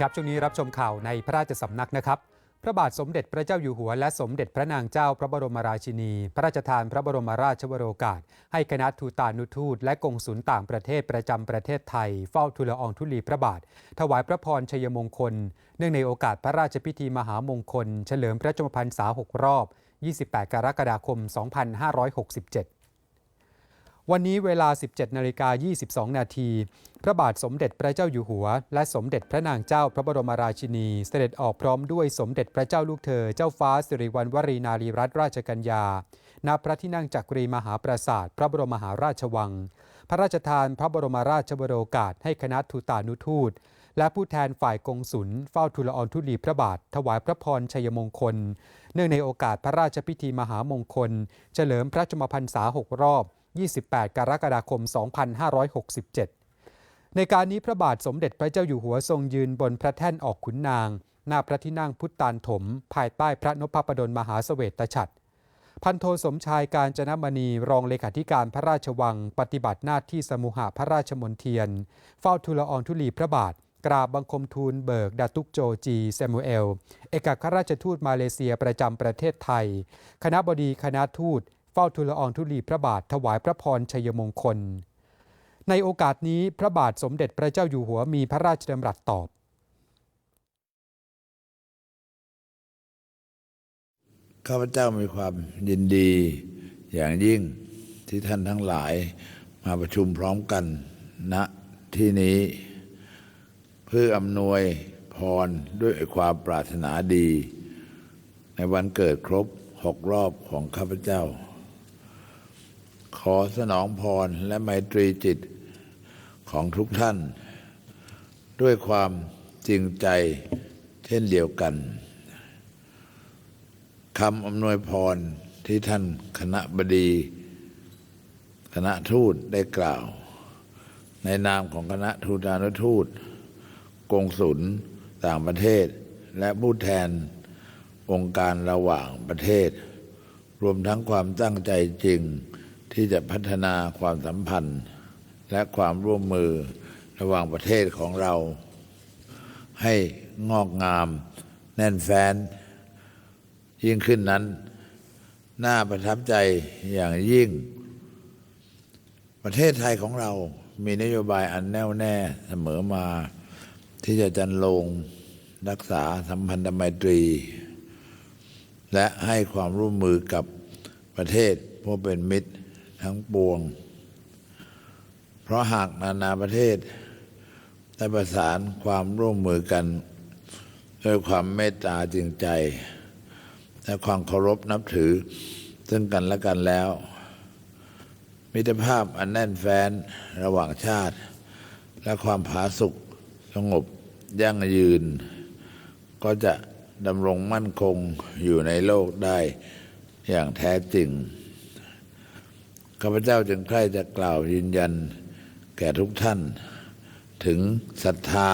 ครับช่วงนี้รับชมข่าวในพระราชสำนักนะครับ พระบาทสมเด็จพระเจ้าอยู่หัว และสมเด็จพระนางเจ้าพระบรมราชินี พระราชทานพระบรมราชวโรกาส ให้คณะทูตานุทูต และกงสุลต่างประเทศประจำประเทศไทย เฝ้าทูลละอองธุลีพระบาท ถวายพระพรชัยมงคล เนื่องในโอกาสพระราชพิธีมหามงคล เฉลิมพระชนมพรรษา6รอบ 28 กรกฎาคม 2567 วันนี้เวลา 17นาฬิกา22 นาที พระบาทสมเด็จพระเจ้าอยู่หัว และสมเด็จพระนางเจ้าพระบรมราชินี เสด็จออกพร้อมด้วยสมเด็จพระเจ้าลูกเธอ เจ้าฟ้าสิริวัณวรีนารีรัตนราชกัญญา ณ พระที่นั่งจักรีมหาปราสาท พระบรมมหาราชวัง พระราชทานพระบรมราชวโรกาสให้คณะทูตานุทูต และผู้แทนฝ่ายกงสุลเฝ้าทูลอองธุลีพระบาท ถวายพระพรชัยมงคล เนื่องในโอกาสพระราชพิธีมหามงคล เฉลิมพระชมพรรษา6รอบ 28 กรกฎาคม 2567 ในการนี้พระบาทสมเด็จพระเจ้าอยู่หัวทรงยืนบนพระแท่นออกขุนนาง หน้าพระที่นั่งพุทธานถม ภายใต้พระนพปดลมหาเสวตฉัตรพันโทสมชายการจนมณีรองเลขาธิการพระราชวัง ปฏิบัติหน้าที่สมุหพระราชมนเทียน เฝ้าทูลอองธุลีพระบาท กราบบังคมทูลเบิกดาตุกโจจีแซมูเอล เอกอัครราชทูตมาเลเซียประจำประเทศไทย คณะบดีคณะทูต ฝ้าทูลละอองธุลีพระบาทถวายพระพรชัยมงคล ในโอกาสนี้พระบาทสมเด็จพระเจ้าอยู่หัวมีพระราชดำรัสตอบ ข้าพเจ้ามีความยินดี อย่างยิ่งที่ท่านทั้งหลายมาประชุมพร้อมกันณที่นี้ เพื่ออำนวยพรด้วยความปรารถนาดี ในวันเกิดครบหกรอบของข้าพเจ้า ขอสนองพรและไมตรีจิตของทุกท่าน ด้วยความจริงใจเช่นเดียวกันคำอำนวยพรที่ท่านคณะบดี คณะทูตได้กล่าว ในนามของคณะทูตานุทูตกงสุลต่างประเทศ และผู้แทนองค์การระหว่างประเทศ รวมทั้งความตั้งใจจริง ที่จะพัฒนาความสัมพันธ์ และความร่วมมือระหว่างประเทศของเรา ให้งอกงาม แน่นแฟ้น ยิ่งขึ้นนั้น น่าประทับใจอย่างยิ่ง ประเทศไทยของเรามีนโยบายอันแน่วแน่เสมอมา ที่จะจันลงรักษาสัมพันธไมตรี และให้ความร่วมมือกับประเทศผู้เป็นมิตร ทั้งปวง เพราะหากนานาประเทศ ได้ประสานความร่วมมือกัน ด้วยความเมตตาจริงใจ และความเคารพนับถือ ซึ่งกันและกันแล้ว มิตรภาพอันแน่นแฟ้นระหว่างชาติ และความผาสุกสงบยั่งยืน ก็จะดำรงมั่นคงอยู่ในโลกได้อย่างแท้จริง ข้าพเจ้าจึงใคร่จะกล่าวยืนยันแก่ทุกท่าน ถึงศรัทธา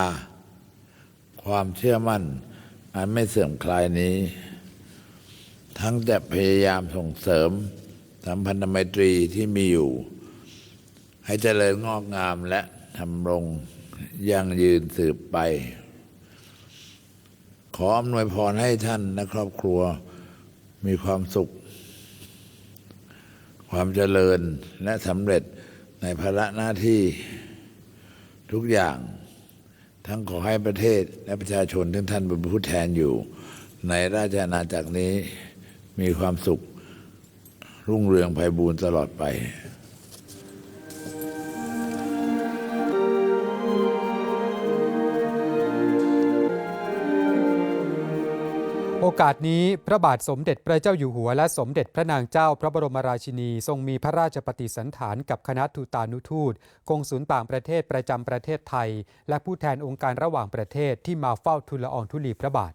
ความเชื่อมั่น อันไม่เสื่อมคลายนี้ ทั้งจะพยายามส่งเสริม สัมพันธไมตรีที่มีอยู่ ให้เจริญงอกงามและทำรงยั่งยืนสืบไป ขออำนวยพรให้ท่านและครอบครัวมีความสุข ความเจริญและสำเร็จในภาระหน้าที่ทุกอย่าง ทั้งขอให้ประเทศและประชาชนที่ท่านเป็นผู้แทนอยู่ ในราชอาณาจักรนี้มีความสุขรุ่งเรืองไพบูรณ์ตลอดไป โอกาสนี้พระบาทสมเด็จพระเจ้าอยู่หัว และสมเด็จพระนางเจ้าพระบรมราชินี ทรงมีพระราชปฏิสันถานกับคณะทูตานุทูตกงสุลต่างประเทศประจำประเทศไทย และผู้แทนองค์การระหว่างประเทศที่มาเฝ้าทูลละอองธุลีพระบาท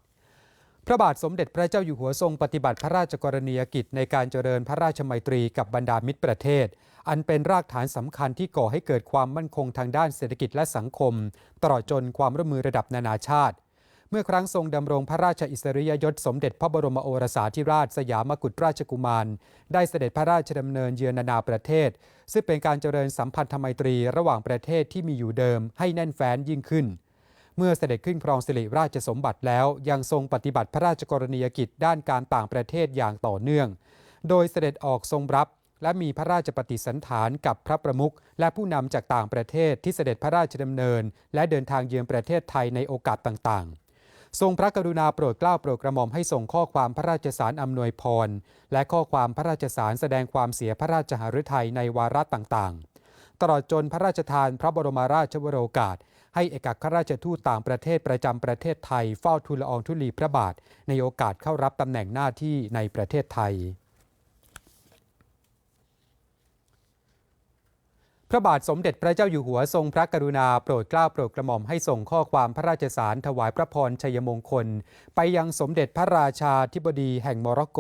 พระบาทสมเด็จพระเจ้าอยู่หัวทรงปฏิบัติพระราชกรณียกิจในการเจริญพระราชมัยตรีกับบรรดามิตรประเทศ อันเป็นรากฐานสำคัญที่ก่อให้เกิดความมั่นคงทางด้านเศรษฐกิจและสังคม ตลอดจนความร่วมมือระดับนานาชาติ เมื่อครั้งทรงดำรงพระราชอิสริยยศสมเด็จพระบรมโอรสาธิราชสยามกุฎราชกุมาร ได้เสด็จพระราชดำเนินเยือนนานาประเทศ ซึ่งเป็นการเจริญสัมพันธไมตรีระหว่างประเทศที่มีอยู่เดิมให้แน่นแฟ้นยิ่งขึ้น เมื่อเสด็จขึ้นครองสิริราชสมบัติแล้ว ยังทรงปฏิบัติพระราชกรณียกิจด้านการต่างประเทศอย่างต่อเนื่อง โดยเสด็จออกทรงรับและมีพระราชปฏิสันถานกับพระประมุขและผู้นำจากต่างประเทศที่เสด็จพระราชดำเนิน และเดินทางเยือนประเทศไทยในโอกาสต่างๆ ทรงพระกรุณาโปรดเกล้าโปรดกระหม่อมให้ส่งข้อความพระราชสารอำนวยพร และข้อความพระราชสารแสดงความเสียพระราชหฤทัยในวาระต่างๆ ตลอดจนพระราชทานพระบรมราชวโรกาส ให้เอกอัครราชทูตต่างประเทศประจำประเทศไทยเฝ้าทูลละอองธุลีพระบาท ในโอกาสเข้ารับตำแหน่งหน้าที่ในประเทศไทย พระบาทสมเด็จพระเจ้าอยู่หัวทรงพระกรุณาโปรดเกล้าโปรดกระหม่อมให้ส่งข้อความพระราชสารถวายพระพรชัยมงคล ไปยังสมเด็จพระราชาธิบดีแห่งโมร็อกโก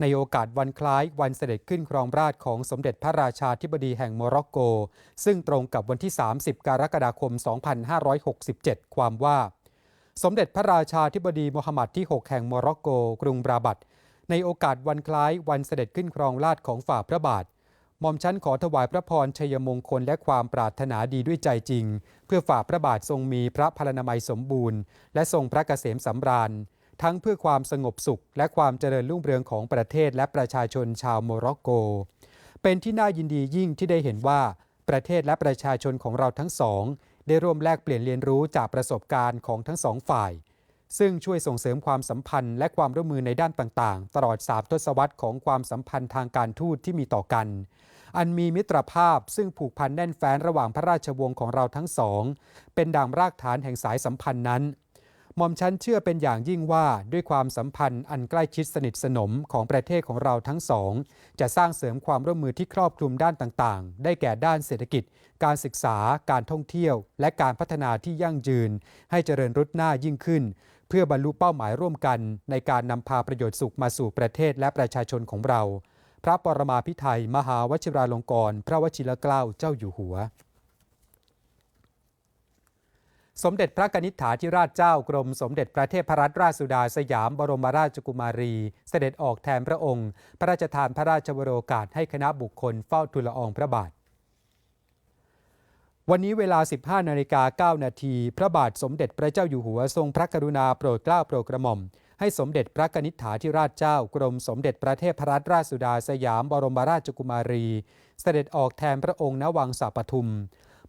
ในโอกาสวันคล้ายวันเสด็จขึ้นครองราชของสมเด็จพระราชาธิบดีแห่งโมร็อกโก ซึ่งตรงกับวันที่ 30 กรกฎาคม 2567 ความว่า สมเด็จพระราชาธิบดีโมฮัมหมัดที่ 6 แห่งโมร็อกโก กรุงบราบัตในโอกาสวันคล้ายวันเสด็จขึ้นครองราชของฝ่าพระบาท หม่อมชั้นขอถวายพระพรชัยมงคลและความปรารถนาดีด้วยใจจริง เพื่อฝ่าพระบาททรงมีพระพลานามัยสมบูรณ์ และทรงพระเกษมสำราญ ทั้งเพื่อความสงบสุข และความเจริญรุ่งเรืองของประเทศและประชาชนชาวโมร็อกโก เป็นที่น่ายินดียิ่งที่ได้เห็นว่าประเทศและประชาชนของเราทั้งสอง ได้ร่วมแลกเปลี่ยนเรียนรู้จากประสบการณ์ของทั้งสองฝ่าย ซึ่งช่วยส่งเสริมความสัมพันธ์และความร่วมมือในด้านต่างๆ ตลอดสามทศวรรษของความสัมพันธ์ทางการทูตที่มีต่อกัน อันมีมิตรภาพซึ่งผูกพันแน่นแฟ้นระหว่างพระราชวงศ์ของเราทั้งสอง เป็นดังรากฐานแห่งสายสัมพันธ์นั้นหม่อมชั้นเชื่อเป็นอย่างยิ่งว่าด้วยความสัมพันธ์อันใกล้ชิดสนิทสนมของประเทศของเราทั้งสอง จะสร้างเสริมความร่วมมือที่ครอบคลุมด้านต่างๆ ได้แก่ด้านเศรษฐกิจ การศึกษา การท่องเที่ยว และการพัฒนาที่ยั่งยืน ให้เจริญรุดหน้ายิ่งขึ้น เพื่อบรรลุเป้าหมายร่วมกันในการนำพาประโยชน์สุขมาสู่ประเทศและประชาชนของเรา พระปรมาภิไธยมหาวชิราลงกรณ์พระวชิรเกล้าเจ้าอยู่หัว สมเด็จพระกนิษฐาธิราชเจ้ากรม สมเด็จพระเทพรัตนราชสุดาสยามบรมราชกุมารี เสด็จออกแทนพระองค์ พระราชทานพระราชวโรกาสให้คณะบุคคลเฝ้าทูลละอองพระบาท วันนี้เวลา 15 นาฬิกา 9 นาที พระบาทสมเด็จพระเจ้าอยู่หัวทรงพระกรุณาโปรดเกล้าโปรดกระหม่อม ให้สมเด็จพระกนิษฐาธิราชเจ้ากรมสมเด็จพระเทพรัตนราชสุดาสยามบรมราชกุมารี เสด็จออกแทนพระองค์ณวังสาปทุม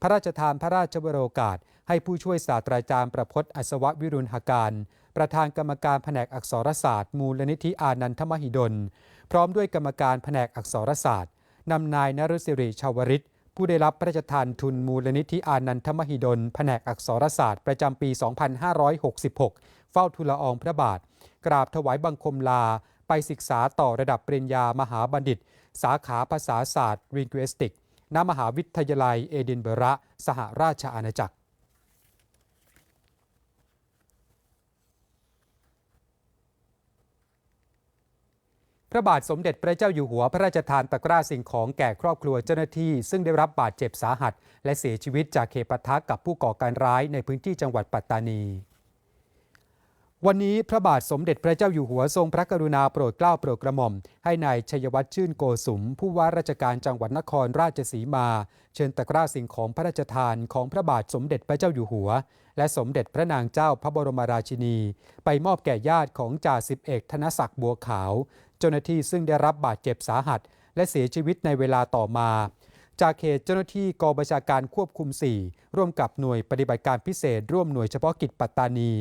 พระราชทานพระราชวโรกาส ให้ผู้ช่วยศาสตราจารย์ประพจน์อัศววิรุณหการ ประธานกรรมการแผนกอักษรศาสตร์ มูลนิธิอานันทมหิดล พร้อมด้วยกรรมการแผนกอักษรศาสตร์นำนายนฤศิริชาวริต ผู้ได้รับพระราชทานทุนมูลนิธิอานันทมหิดล แผนกอักษรศาสตร์ประจำปี 2566 เฝ้าทูลละอองพระบาท กราบถวายบังคมลา ไปศึกษาต่อระดับปริญญามหาบัณฑิต สาขาภาษาศาสตร์ Linguistic ณมหาวิทยาลัยเอดินเบระ สหราชอาณาจักร พระบาทสมเด็จพระเจ้าอยู่หัวพระราชทานตะกร้าสิ่งของแก่ครอบครัวเจ้าหน้าที่ ซึ่งได้รับบาดเจ็บสาหัส และเสียชีวิตจากเหตุปะทะกับผู้ก่อการร้ายในพื้นที่จังหวัดปัตตานี วันนี้พระบาทสมเด็จพระเจ้าอยู่หัวทรงพระกรุณาโปรดเกล้าโปรดกระหม่อม ให้นายชัยวัฒน์ชื่นโกสุม ผู้ว่าราชการจังหวัดนครราชสีมา เชิญตะกร้าสิ่งของพระราชทานของพระบาทสมเด็จพระเจ้าอยู่หัว และสมเด็จพระนางเจ้าพระบรมราชินี ไปมอบแก่ญาติของจ่าสิบเอกธนศักดิ์บัวขาว เจ้าหน้าที่ซึ่งได้รับบาดเจ็บสาหัส และเสียชีวิตในเวลาต่อมา จากเขตเจ้าหน้าที่กองบัญชาการควบคุม 4 ร่วมกับหน่วยปฏิบัติการพิเศษ ร่วมหน่วยเฉพาะกิจปัตตานี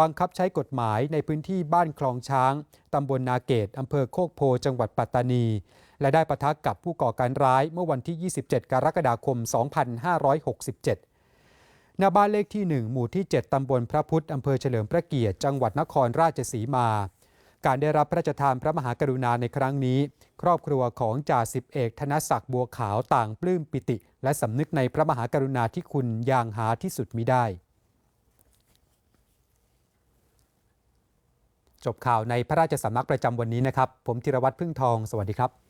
บังคับใช้กฎหมายในพื้นที่บ้านคลองช้าง ตำบลนาเกตอำเภอโคกโพจังหวัดปัตตานี และได้ปะทะกับผู้ก่อการร้ายเมื่อวันที่ 27 กรกฎาคม 2567ณบ้านเลขที่ 1 หมู่ที่ 7 ตำบลพระพุทธ อำเภอเฉลิมพระเกียรติ จังหวัดนครราชสีมา การได้รับพระราชทานพระมหากรุณาในครั้งนี้ ครอบครัวของจ่าสิบเอกธนศักดิ์บัวขาวต่างปลื้มปิติ และสำนึกในพระมหากรุณาธิคุณอย่างหาที่สุดมิได้ จบข่าวในพระราชสำนักประจำวันนี้นะครับ ผมธีรวัตรพึ่งทอง สวัสดีครับ